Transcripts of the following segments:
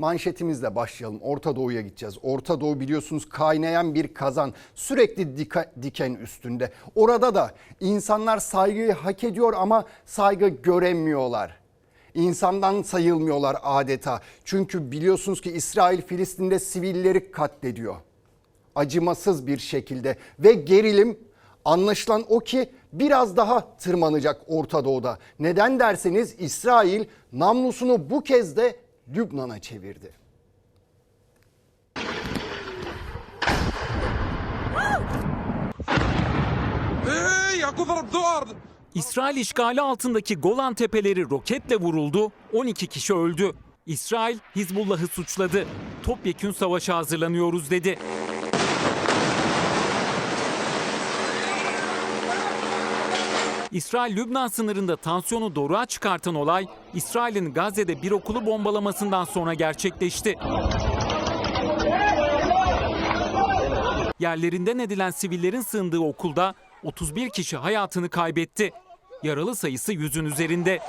Manşetimizle başlayalım. Orta Doğu'ya gideceğiz. Orta Doğu biliyorsunuz kaynayan bir kazan. Sürekli dika- diken üstünde. Orada da insanlar saygıyı hak ediyor ama saygı göremiyorlar. İnsandan sayılmıyorlar adeta. Çünkü biliyorsunuz ki İsrail Filistin'de sivilleri katlediyor. Acımasız bir şekilde ve gerilim anlaşılan o ki biraz daha tırmanacak Orta Doğu'da. Neden derseniz İsrail namlusunu bu kez de Lübnan'a çevirdi. İsrail işgali altındaki Golan Tepeleri roketle vuruldu, 12 kişi öldü. İsrail Hizbullah'ı suçladı. Topyekün savaşa hazırlanıyoruz dedi. İsrail-Lübnan sınırında tansiyonu doruğa çıkartan olay, İsrail'in Gazze'de bir okulu bombalamasından sonra gerçekleşti. Yerlerinden edilen sivillerin sığındığı okulda 31 kişi hayatını kaybetti. Yaralı sayısı yüzün üzerinde.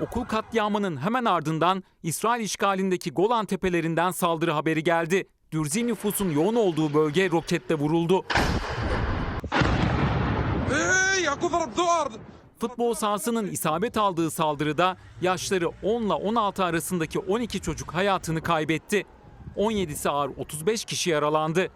Okul katliamının hemen ardından İsrail işgalindeki Golan tepelerinden saldırı haberi geldi. Dürzi nüfusun yoğun olduğu bölge roketle vuruldu. Futbol sahasının isabet aldığı saldırıda yaşları 10 ile 16 arasındaki 12 çocuk hayatını kaybetti. 17'si ağır 35 kişi yaralandı.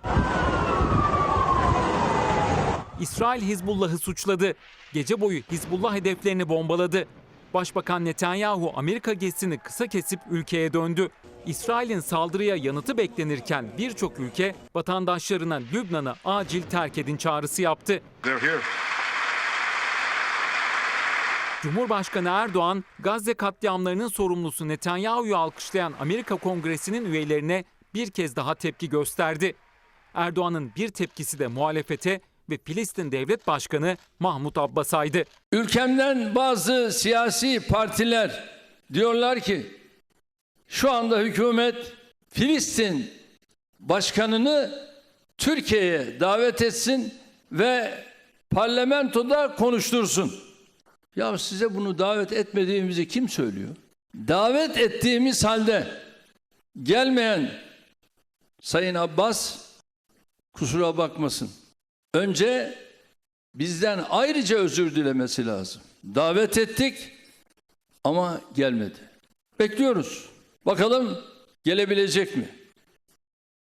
İsrail Hizbullah'ı suçladı. Gece boyu Hizbullah hedeflerini bombaladı. Başbakan Netanyahu Amerika gezisini kısa kesip ülkeye döndü. İsrail'in saldırıya yanıtı beklenirken birçok ülke vatandaşlarına Lübnan'ı acil terk edin çağrısı yaptı. Cumhurbaşkanı Erdoğan, Gazze katliamlarının sorumlusu Netanyahu'yu alkışlayan Amerika Kongresi'nin üyelerine bir kez daha tepki gösterdi. Erdoğan'ın bir tepkisi de muhalefete ve Filistin Devlet Başkanı Mahmut Abbas'aydı. Ülkemden bazı siyasi partiler diyorlar ki şu anda hükümet Filistin başkanını Türkiye'ye davet etsin ve parlamentoda konuştursun. Ya size bunu davet etmediğimizi kim söylüyor? Davet ettiğimiz halde gelmeyen Sayın Abbas kusura bakmasın. Önce bizden ayrıca özür dilemesi lazım. Davet ettik ama gelmedi. Bekliyoruz. Bakalım gelebilecek mi?